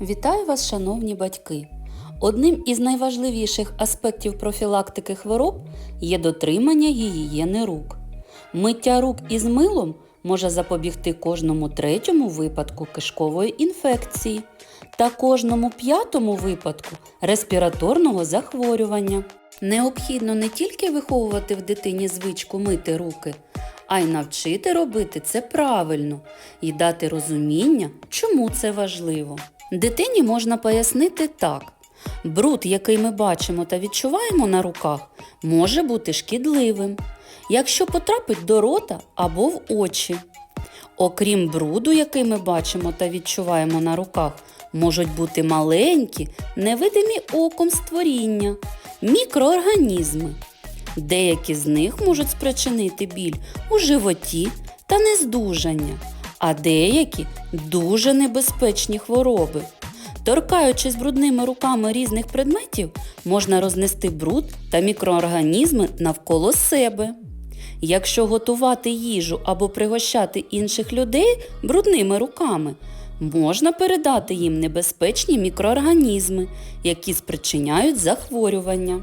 Вітаю вас, шановні батьки! Одним із найважливіших аспектів профілактики хвороб є дотримання гігієни рук. Миття рук із милом може запобігти кожному третьому випадку кишкової інфекції та кожному п'ятому випадку респіраторного захворювання. Необхідно не тільки виховувати в дитині звичку мити руки, а й навчити робити це правильно і дати розуміння, чому це важливо. Дитині можна пояснити так: бруд, який ми бачимо та відчуваємо на руках, може бути шкідливим, якщо потрапить до рота або в очі. Окрім бруду, який ми бачимо та відчуваємо на руках, можуть бути маленькі, невидимі оком створіння, мікроорганізми. Деякі з них можуть спричинити біль у животі та нездужання, а деякі дуже небезпечні хвороби. Торкаючись брудними руками різних предметів, можна рознести бруд та мікроорганізми навколо себе. Якщо готувати їжу або пригощати інших людей брудними руками, можна передати їм небезпечні мікроорганізми, які спричиняють захворювання.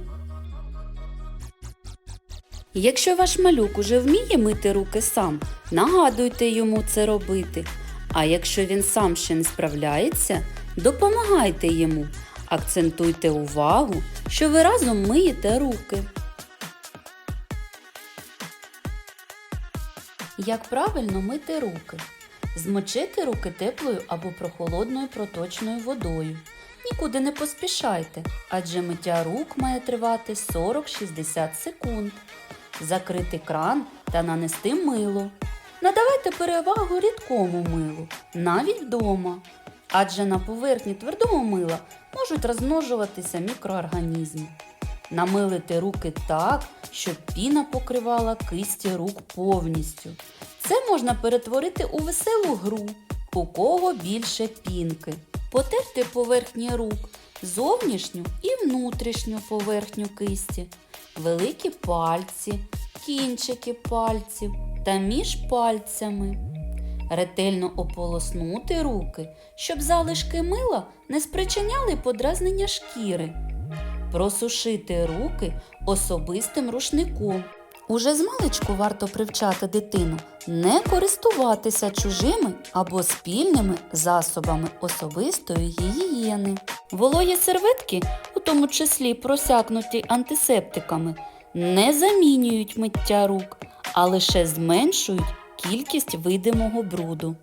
Якщо ваш малюк уже вміє мити руки сам, нагадуйте йому це робити. А якщо він сам ще не справляється, допомагайте йому. Акцентуйте увагу, що ви разом миєте руки. Як правильно мити руки? Змочити руки теплою або прохолодною проточною водою. Нікуди не поспішайте, адже миття рук має тривати 40-60 секунд. Закрити кран та нанести мило. Надавайте перевагу рідкому милу, навіть вдома. Адже на поверхні твердого мила можуть розмножуватися мікроорганізми. Намилити руки так, щоб піна покривала кисті рук повністю. Це можна перетворити у веселу гру, у кого більше пінки. Потерти поверхні рук, зовнішню і внутрішню поверхню кисті, великі пальці, кінчики пальців та між пальцями. Ретельно ополоснути руки, щоб залишки мила не спричиняли подразнення шкіри. Просушити руки особистим рушником. Уже змалечку варто привчати дитину не користуватися чужими або спільними засобами особистої гігієни. Вологі серветки, у тому числі просякнуті антисептиками, не замінюють миття рук, а лише зменшують кількість видимого бруду.